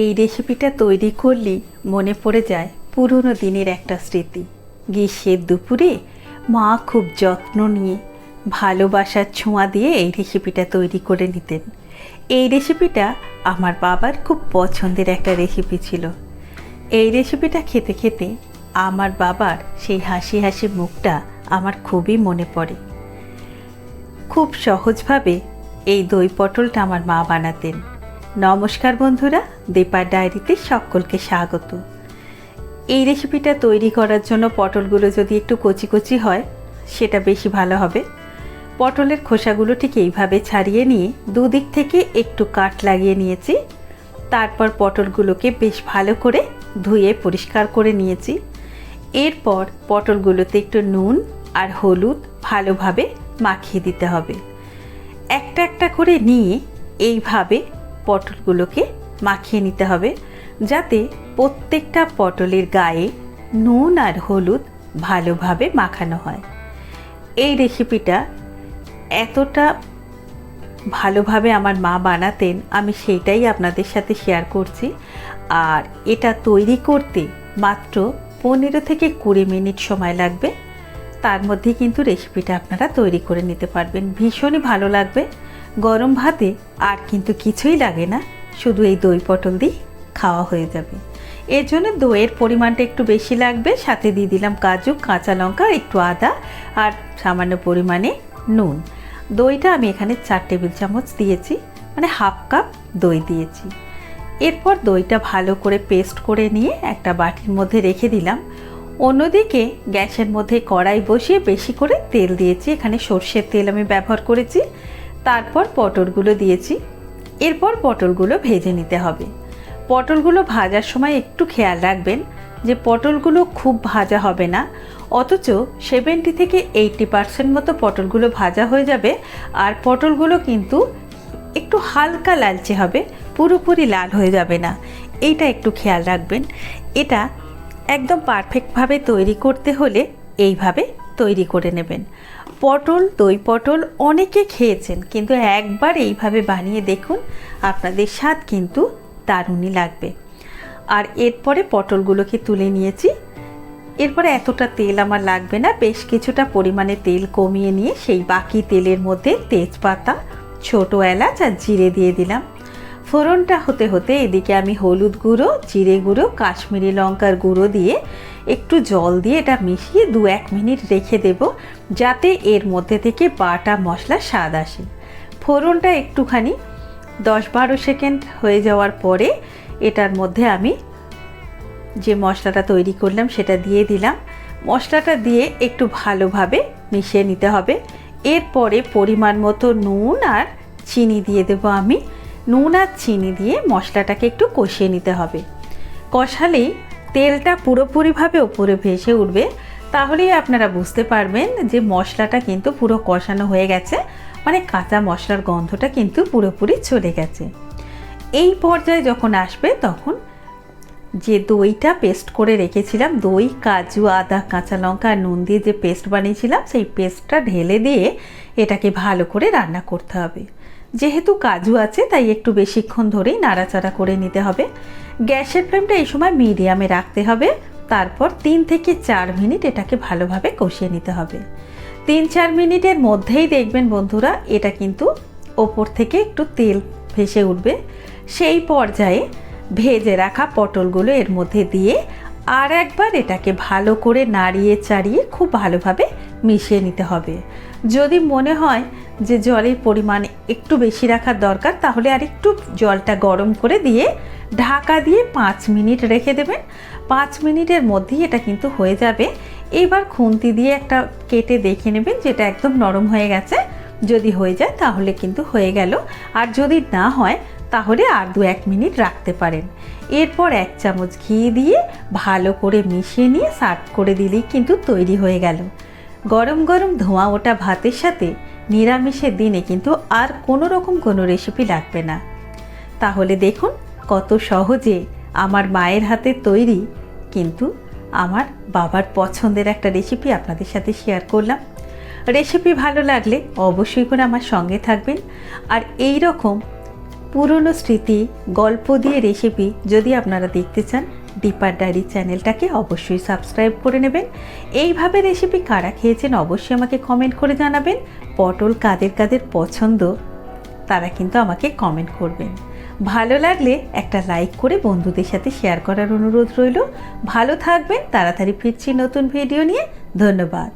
এই রেসিপিটা তৈরি করলেই মনে পড়ে যায় পুরনো দিনের একটা স্মৃতি। গ্রীষ্মের দুপুরে মা খুব যত্ন নিয়ে ভালোবাসার ছোঁয়া দিয়ে এই রেসিপিটা তৈরি করে নিতেন। এই রেসিপিটা আমার বাবার খুব পছন্দের একটা রেসিপি ছিল। এই রেসিপিটা খেতে খেতে আমার বাবার সেই হাসি হাসি মুখটা আমার খুবই মনে পড়ে। খুব সহজভাবে এই দই পটলটা আমার মা বানাতেন। নমস্কার বন্ধুরা, দীপার ডায়েরিতে সকলকে স্বাগত। এই রেসিপিটা তৈরি করার জন্য পটলগুলো যদি একটু কচি কচি হয়, সেটা বেশি ভালো হবে। পটলের খোসাগুলো ঠিক এইভাবে ছাড়িয়ে নিয়ে দুদিক থেকে একটু কাট লাগিয়ে নিয়েছি। তারপর পটলগুলোকে বেশ ভালো করে ধুয়ে পরিষ্কার করে নিয়েছি। এরপর পটলগুলোতে একটু নুন আর হলুদ ভালোভাবে মাখিয়ে দিতে হবে। একটা একটা করে নিয়ে এইভাবে পটলগুলোকে মাখিয়ে নিতে হবে যাতে প্রত্যেকটা পটলের গায়ে নুন আর হলুদ ভালোভাবে মাখানো হয়। এই রেসিপিটা এতটা ভালোভাবে আমার মা বানাতেন, আমি সেটাই আপনাদের সাথে শেয়ার করছি। আর এটা তৈরি করতে মাত্র পনেরো থেকে কুড়ি মিনিট সময় লাগবে। তার মধ্যে কিন্তু রেসিপিটা আপনারা তৈরি করে নিতে পারবেন। ভীষণই ভালো লাগবে। গরম ভাতে আর কিন্তু কিছুই লাগে না। শুধু এই দই পটল দিয়ে খাওয়া হয়ে যাবে। এর জন্য দইয়ের পরিমাণটা একটু বেশি লাগবে। সাথে দিয়ে দিলাম কাজু, কাঁচা লঙ্কা, একটু আদা আর সামান্য পরিমাণে নুন। দইটা আমি এখানে চার টেবিল চামচ দিয়েছি। মানে হাফ কাপ দই দিয়েছি। এরপর দইটা ভালো করে পেস্ট করে নিয়ে একটা বাটির মধ্যে রেখে দিলাম। অন্যদিকে গ্যাসের মধ্যে কড়াই বসিয়ে বেশি করে তেল দিয়েছি। এখানে সর্ষের তেল আমি ব্যবহার করেছি। তারপর পটলগুলো দিয়েছি। এরপর পটলগুলো ভেজে নিতে হবে। পটলগুলো ভাজার সময় একটু খেয়াল রাখবেন যে পটলগুলো খুব ভাজা হবে না, অথচ সেভেন্টি থেকে এইটটি পার্সেন্ট মতো পটলগুলো ভাজা হয়ে যাবে আর পটলগুলো কিন্তু একটু হালকা লালচে হবে, পুরোপুরি লাল হয়ে যাবে না। এইটা একটু খেয়াল রাখবেন। এটা একদম পারফেক্টভাবে তৈরি করতে হলে এইভাবে তৈরি করে নেবেন। পটল, দই পটল অনেকে খেয়েছেন, কিন্তু একবার এইভাবে বানিয়ে দেখুন, আপনাদের স্বাদ কিন্তু দারুণই লাগবে। আর এরপরে পটলগুলোকে তুলে নিয়েছি। এরপরে এতটা তেল আমার লাগবে না, বেশ কিছুটা পরিমাণে তেল কমিয়ে নিয়ে সেই বাকি তেলের মধ্যে তেজপাতা, ছোট এলাচ আর জিরে দিয়ে দিলাম। ফোড়নটা হতে হতে এদিকে আমি হলুদ গুঁড়ো, জিরে গুঁড়ো, কাশ্মীরি লঙ্কার গুঁড়ো দিয়ে একটু জল দিয়ে এটা মিশিয়ে দু এক মিনিট রেখে দেব যাতে এর মধ্যে থেকে বাটা মশলা স্বাদ আসে। ফোড়নটা একটুখানি দশ বারো সেকেন্ড হয়ে যাওয়ার পরে এটার মধ্যে আমি যে মশলাটা তৈরি করলাম সেটা দিয়ে দিলাম। মশলাটা দিয়ে একটু ভালোভাবে মিশিয়ে নিতে হবে। এরপরে পরিমাণ মতো নুন আর চিনি দিয়ে দেব আমি। নুন আর চিনি দিয়ে মশলাটাকে একটু কষিয়ে নিতে হবে। কষালেই তেলটা পুরোপুরিভাবে ওপরে ভেসে উঠবে। তাহলেই আপনারা বুঝতে পারবেন যে মশলাটা কিন্তু পুরো কষানো হয়ে গেছে। মানে কাঁচা মশলার গন্ধটা কিন্তু পুরোপুরি চলে গেছে। এই পর্যায়ে যখন আসবে তখন যে দইটা পেস্ট করে রেখেছিলাম, দই, কাজু, আদা, কাঁচা লঙ্কা আর নুন দিয়ে যে পেস্ট বানিয়েছিলাম, সেই পেস্টটা ঢেলে দিয়ে এটাকে ভালো করে রান্না করতে হবে। যেহেতু কাজু আছে, তাই একটু বেশিক্ষণ ধরেই নাড়াচাড়া করে নিতে হবে। গ্যাসের ফ্লেমটা এই সময় মিডিয়ামে রাখতে হবে। তারপর তিন থেকে চার মিনিট এটাকে ভালোভাবে কষিয়ে নিতে হবে। তিন চার মিনিটের মধ্যেই দেখবেন বন্ধুরা, এটা কিন্তু ওপর থেকে একটু তেল ভেসে উঠবে। সেই পর্যায়ে ভেজে রাখা পটলগুলো এর মধ্যে দিয়ে আর একবার এটাকে ভালো করে নাড়িয়ে চাড়িয়ে খুব ভালোভাবে মিশিয়ে নিতে হবে। যদি মনে হয় যে জলের পরিমাণ একটু বেশি রাখার দরকার, তাহলে আর একটু জলটা গরম করে দিয়ে ঢাকা দিয়ে পাঁচ মিনিট রেখে দেবেন। পাঁচ মিনিটের মধ্যেই এটা কিন্তু হয়ে যাবে। এবার খুন্তি দিয়ে একটা কেটে দেখে নেবেন যেটা একদম নরম হয়ে গেছে। যদি হয়ে যায় তাহলে কিন্তু হয়ে গেল। আর যদি না হয় তাহলে আর দু এক মিনিট রাখতে পারেন। এরপর এক চামচ ঘি দিয়ে ভালো করে মিশিয়ে নিয়ে সার্ভ করে দিলেই কিন্তু তৈরি হয়ে গেল। গরম গরম ধোঁয়া ওটা ভাতের সাথে নিরামিষের দিনে কিন্তু আর কোনো রকম কোনো রেসিপি লাগবে না। তাহলে দেখুন কত সহজে আমার মায়ের হাতে তৈরি কিন্তু আমার বাবার পছন্দের একটা রেসিপি আপনাদের সাথে শেয়ার করলাম। রেসিপি ভালো লাগলে অবশ্যই করে আমার সঙ্গে থাকবেন। আর এই রকম পুরনো স্মৃতি, গল্প দিয়ে রেসিপি যদি আপনারা দেখতে চান ডিপার ডায়েরি চ্যানেলটাকে অবশ্যই সাবস্ক্রাইব করে নেবেন। এইভাবে রেসিপি কারা খেয়েছেন অবশ্যই আমাকে কমেন্ট করে জানাবেন। পটল কাদের কাদের পছন্দ, তারা কিন্তু আমাকে কমেন্ট করবেন। ভালো লাগলে একটা লাইক করে বন্ধুদের সাথে শেয়ার করার অনুরোধ রইল। ভালো থাকবেন, তাড়াতাড়ি ফিরছি নতুন ভিডিও নিয়ে। ধন্যবাদ।